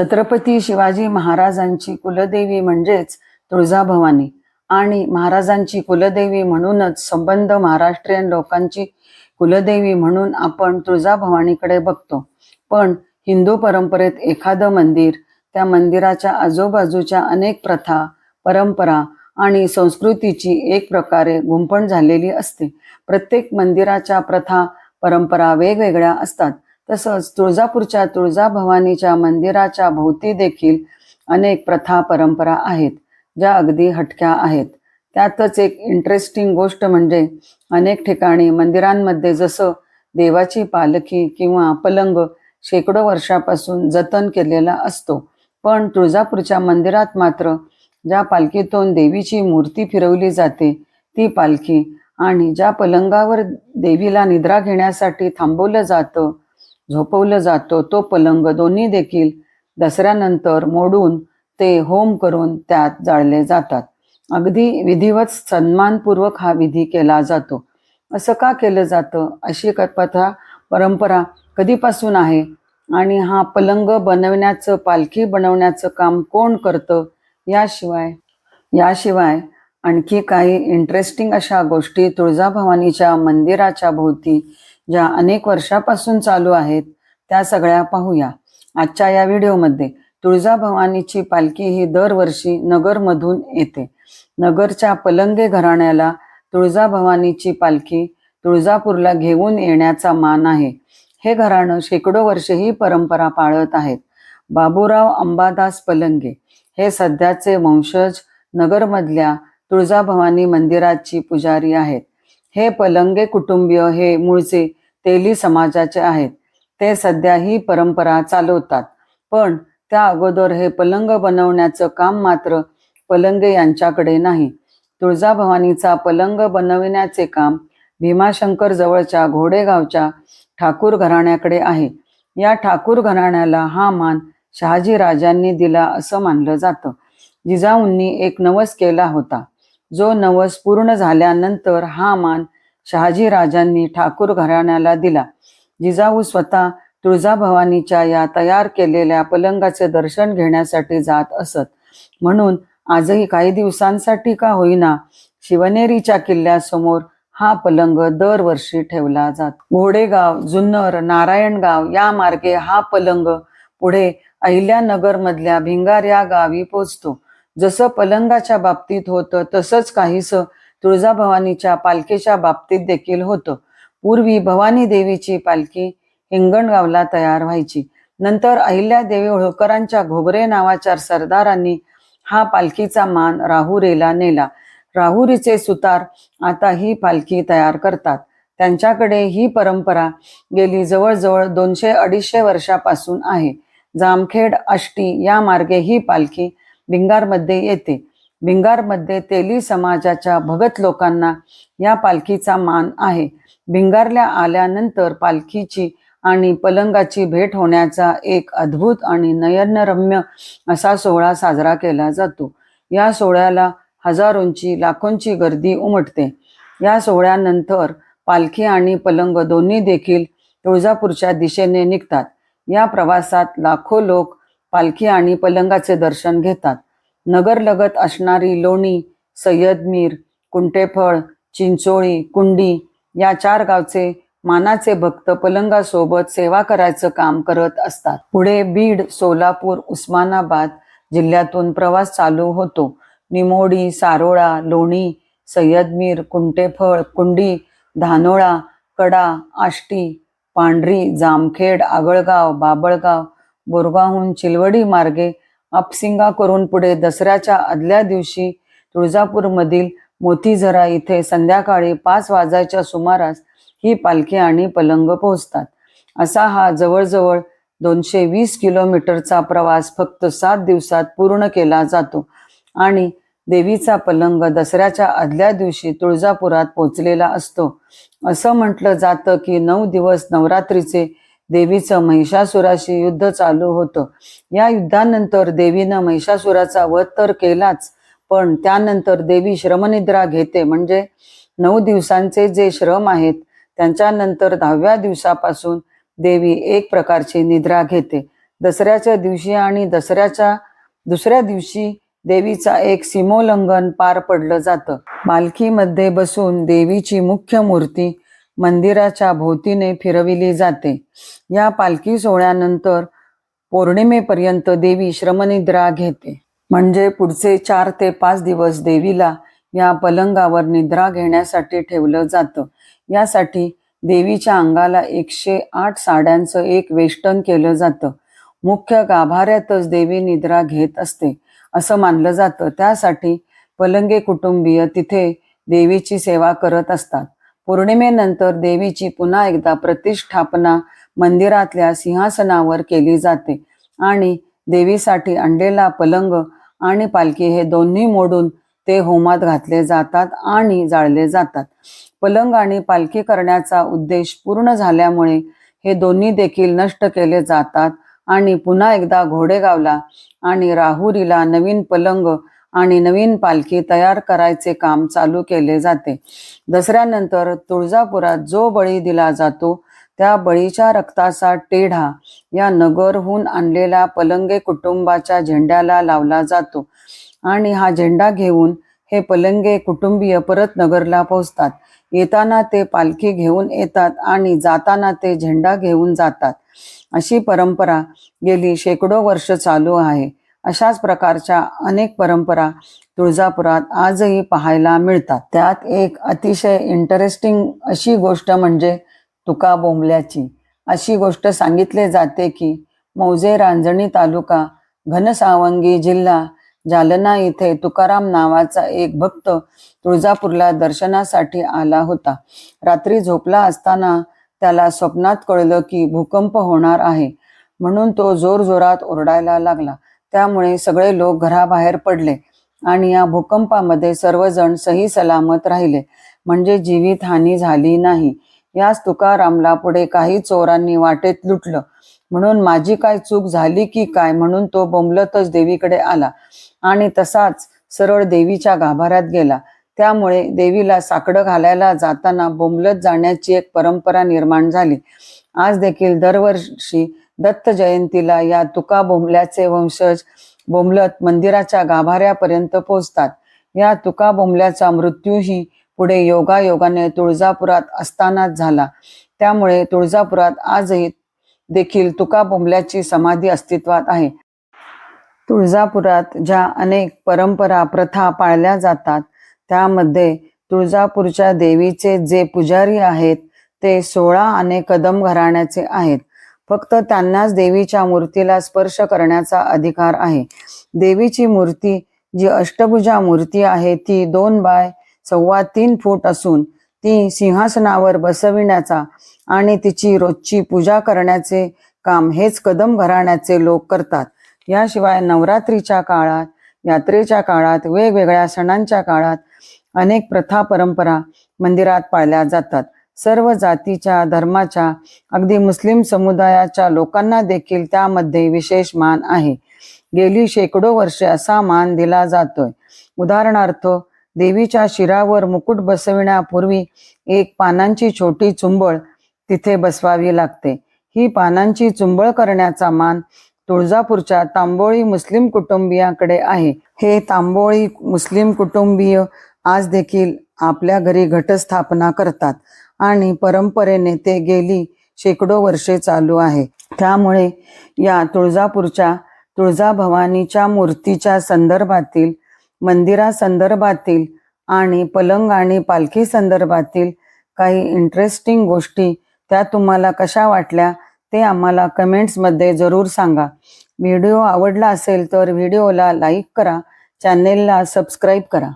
छत्रपती शिवाजी महाराजांची कुलदेवी म्हणजेच तुळजाभवानी. आणि महाराजांची कुलदेवी म्हणूनच संबंध महाराष्ट्रीयन लोकांची कुलदेवी म्हणून आपण तुळजाभवानीकडे बघतो. पण हिंदू परंपरेत एखादं मंदिर त्या मंदिराच्या आजूबाजूच्या अनेक प्रथा परंपरा आणि संस्कृतीची एक प्रकारे गुंफण झालेली असते. प्रत्येक मंदिराच्या प्रथा परंपरा वेगवेगळ्या असतात. तसंच तुळजापूरच्या तुळजाभवानीच्या मंदिराच्या भोवती देखील अनेक प्रथा परंपरा आहेत ज्या अगदी हटक्या आहेत. त्यातच एक इंटरेस्टिंग गोष्ट म्हणजे अनेक ठिकाणी मंदिरांमध्ये जसं देवाची पालखी किंवा पलंग शेकडो वर्षापासून जतन केलेला असतो. पण तुळजापूरच्या मंदिरात मात्र ज्या पालखीतून देवीची मूर्ती फिरवली जाते ती पालखी आणि ज्या पलंगावर देवीला निद्रा घेण्यासाठी थांबवलं जातं झोपवलं जातो. तो पलंग दोन्ही देखील दसऱ्यानंतर मोडून ते होम करून त्यात जाळले जातात. अगदी विधिवत सन्मानपूर्वक हा विधी केला जातो. असं का केलं जातं? अशी कथा परंपरा कधीपासून आहे? आणि हा पलंग बनवण्याचं पालखी बनवण्याचं काम कोण करतं याशिवाय? याशिवाय आणखी काही इंटरेस्टिंग अशा गोष्टी तुळजाभवानीच्या मंदिराच्या भोवती ज्या अनेक वर्षापासून चालू आहेत त्या सगळ्या पाहूया. आजच्या या व्हिडिओमध्ये तुळजाभवानीची पालखी ही दरवर्षी नगरमधून येते. नगरच्या पलंगे घराण्याला तुळजाभवानीची पालखी तुळजापूरला घेऊन येण्याचा मान आहे. हे घराणं शेकडो वर्षे ही परंपरा पाळत आहेत. बाबूराव अंबादास पलंगे हे सध्याचे वंशज नगरमधल्या तुळजाभवानी मंदिराची पुजारी आहेत. हे पलंगे कुटुंबीय हे मूळचे तेली समाजाचे आहेत. ते सध्या ही परंपरा चालवतात. पण त्या अगोदर हे पलंग बनवण्याचं काम मात्र पलंगे यांच्याकडे नाही. तुळजाभवानीचा पलंग बनविण्याचे काम भीमाशंकर जवळच्या घोडेगावच्या ठाकूर घराण्याकडे आहे. या ठाकूर घराण्याला हा मान शहाजी राजांनी दिला असं मानलं जातं. जिजाऊंनी एक नवस केला होता. जो नवस पूर्ण झाल्यानंतर हा मान शहाजी राजांनी ठाकूर घराण्याला दिला. जिजाऊ स्वतः तुळजाभवानीच्या या तयार केलेल्या पलंगाचे दर्शन घेण्यासाठी जात असत. म्हणून आजही काही दिवसांसाठी का होईना शिवनेरीच्या किल्ल्यासमोर हा पलंग दरवर्षी ठेवला जात. घोडेगाव जुन्नर नारायणगाव या मार्गे हा पलंग पुढे अहिल्यानगर मधल्या भिंगार या गावी पोचतो. जसं पलंगाच्या बाबतीत होतं तसंच काहीसं तुळजाभवानीच्या पालखीच्या बाबतीत देखील होतं. पूर्वी भवानी देवीची पालखी हिंगणगावला तयार व्हायची. नंतर अहिल्यादेवी होळकरांच्या घोगरे नावाच्या सरदारांनी हा पालखीचा मान राहुरीला नेला. राहुरीचे सुतार आता ही पालखी तयार करतात. त्यांच्याकडे ही परंपरा गेली जवळजवळ दोनशे अडीचशे वर्षापासून आहे. जामखेड आष्टी या मार्गे ही पालखी भिंगारमध्ये येते. भिंगारमध्ये तेली समाजाच्या भगत लोकांना या पालखीचा मान आहे. भिंगारला आल्यानंतर पालखीची आणि पलंगाची भेट होण्याचा एक अद्भुत आणि नयनरम्य असा सोहळा साजरा केला जातो. या सोहळ्याला हजारोंची लाखोंची गर्दी उमटते. या सोहळ्यानंतर पालखी आणि पलंग दोन्ही देखील तुळजापूरच्या दिशेने निघतात. या प्रवासात लाखो लोक पालखी आणि पलंगाचे दर्शन घेतात. नगरलगत असणारी लोणी सय्यदमीर कुंटेफळ चिंचोळी कुंडी या चार गावचे मानाचे भक्त पलंगासोबत सेवा करायचं काम करत असतात. पुढे बीड सोलापूर उस्मानाबाद जिल्ह्यातून प्रवास चालू होतो. निमोडी सारोळा लोणी सय्यदमीर कुंटेफळ कुंडी धानोळा कडा आष्टी पांढरी जामखेड आगळगाव बाबळगाव बोरगावहून चिलवडी मार्गे आपसिंगा करून पुढे दसऱ्याच्या आदल्या दिवशी तुळजापूरमधील मोतीझरा इथे संध्याकाळी पाच वाजायच्या सुमारास ही पालखी आणि पलंग पोहोचतात. असा हा जवळजवळ दोनशे वीस किलोमीटरचा प्रवास फक्त सात दिवसात पूर्ण केला जातो आणि देवीचा पलंग दसऱ्याच्या आदल्या दिवशी तुळजापुरात पोचलेला असतो. असं म्हटलं जातं की नऊ दिवस नवरात्रीचे देवीचं महिषासुराशी युद्ध चालू होतं. या युद्धानंतर देवीनं महिषासुराचा वध तर केलाच पण त्यानंतर देवी श्रमनिद्रा घेते. म्हणजे नऊ दिवसांचे जे श्रम आहेत त्यांच्यानंतर दहाव्या दिवसापासून देवी एक प्रकारची निद्रा घेते. दसऱ्याच्या दिवशी आणि दसऱ्याच्या दुसऱ्या दिवशी देवीचा एक सीमोल्लंघन पार पडलं जातं. मालकीमध्ये बसून देवीची मुख्य मूर्ती मंदिराच्या भोवतीने फिरविली जाते. या पालखी सोहळ्यानंतर पौर्णिमेपर्यंत देवी श्रमनिद्रा घेते. म्हणजे पुढचे चार ते पाच दिवस देवीला या पलंगावर निद्रा घेण्यासाठी ठेवलं जातं. यासाठी देवीच्या अंगाला एकशे आठ साड्यांचं एक वेष्टन केलं जातं. मुख्य गाभाऱ्यातच देवी निद्रा घेत असते असं मानलं जातं. त्यासाठी पलंगे कुटुंबीय तिथे देवीची सेवा करत असतात. पौर्णिमेनंतर देवीची पुन्हा एकदा प्रतिष्ठापना मंदिरातल्या सिंहासनावर केली जाते. आणि देवीसाठी अंडेला पलंग आणि पालखी हे दोन्ही मोडून ते होमात घातले जातात आणि जाळले जातात. पलंग आणि पालखी करण्याचा उद्देश पूर्ण झाल्यामुळे हे दोन्ही देखील नष्ट केले जातात. आणि पुन्हा एकदा घोडेगावला आणि राहुरीला नवीन पलंग आणि नवीन पालखी तयार करायचे काम चालू केले जाते. दसऱ्यानंतर तुळजापुरात जो बळी दिला जातो त्या बळीच्या रक्ताचा टेढा या नगरहून आणलेल्या पलंगे कुटुंबाच्या झेंड्याला लावला जातो आणि हा झेंडा घेऊन हे पलंगे कुटुंबीय परत नगरला पोहोचतात. येताना ते पालखी घेऊन येतात आणि जाताना ते झेंडा घेऊन जातात. अशी परंपरा गेली शेकडो वर्ष चालू आहे. अशाच प्रकारच्या अनेक परंपरा तुळजापुरात आजही पाहायला मिळतात. त्यात एक अतिशय इंटरेस्टिंग अशी गोष्ट म्हणजे तुका बोंबल्याची. अशी गोष्ट सांगितले जाते की मौजे रांजणी तालुका घनसावंगी जिल्हा जालना इथे तुकाराम नावाचा एक भक्त तुळजापूरला दर्शनासाठी आला होता. रात्री झोपला असताना त्याला स्वप्नात कळलं की भूकंप होणार आहे म्हणून तो जोरजोरात ओरडायला लागला. त्यामुळे सगळे लोक घराबाहेर पडले आणि या भूकंपामध्ये सर्वजण सही सलामत राहिले. म्हणजे जीवित हानी झाली नाही. याच तुकारामला पुढे काही चोरांनी वाटेत लुटलं. म्हणून माझी काय चूक झाली की काय म्हणून तो बोंबलतच देवीकडे आला. आणि तसाच सरळ देवीच्या गाभाऱ्यात गेला. त्यामुळे देवीला साकडं घालायला जाताना बोंबलत जाण्याची एक परंपरा निर्माण झाली. आज देखील दरवर्षी दत्त जयंतीला या तुका बोंबल्याचे वंशज बोंबलत मंदिराच्या गाभाऱ्यापर्यंत पोहोचतात. या तुका बोंबल्याचा मृत्यूही पुढे योगायोगाने तुळजापुरात असतानाच झाला. त्यामुळे तुळजापुरात आजही देखील तुका बोंबल्याची समाधी अस्तित्वात आहे. तुळजापुरात ज्या अनेक परंपरा प्रथा पाळल्या जातात त्यामध्ये तुळजापूरच्या देवीचे जे पुजारी आहेत ते सोळा आणि कदम घराण्याचे आहेत. फक्त त्यांनाच देवीच्या मूर्तीला स्पर्श करण्याचा अधिकार आहे. देवीची मूर्ती जी अष्टभुजा मूर्ती आहे ती दोन बाय सव्वा तीन फूट असून ती सिंहासनावर बसविण्याचा आणि तिची रोजची पूजा करण्याचे काम हेच कदम घराण्याचे लोक करतात. याशिवाय नवरात्रीच्या काळात यात्रेच्या काळात वेगवेगळ्या सणांच्या काळात अनेक प्रथा परंपरा मंदिरात पाळल्या जातात. सर्व जातीच्या धर्माच्या अगदी मुस्लिम समुदायाच्या लोकांना देखील त्यामध्ये विशेष मान आहे. गेली शेकडो वर्षे असा मान दिला जातोय. उदाहरणार्थ देवीच्या शिरावर मुकुट बसविण्यापूर्वी एक पानांची छोटी चुंबळ तिथे बसवावी लागते. ही पानांची चुंबळ करण्याचा मान तुळजापूरच्या तांबोळी मुस्लिम कुटुंबियांकडे आहे. हे तांबोळी मुस्लिम कुटुंबीय आज देखील आपल्या घरी घटस्थापना करतात. आणि परंपरेने ते गेली शेकडो वर्षे चालू आहे. त्यामुळे या तुळजापूरच्या तुळजाभवानीच्या मूर्तीच्या संदर्भातील मंदिरासंदर्भातील आणि पलंग आणि पालखी संदर्भातील काही इंटरेस्टिंग गोष्टी त्या तुम्हाला कशा वाटल्या ते आम्हाला कमेंट्समध्ये जरूर सांगा. व्हिडिओ आवडला असेल तर व्हिडिओला लाईक करा चॅनेलला सबस्क्राईब करा.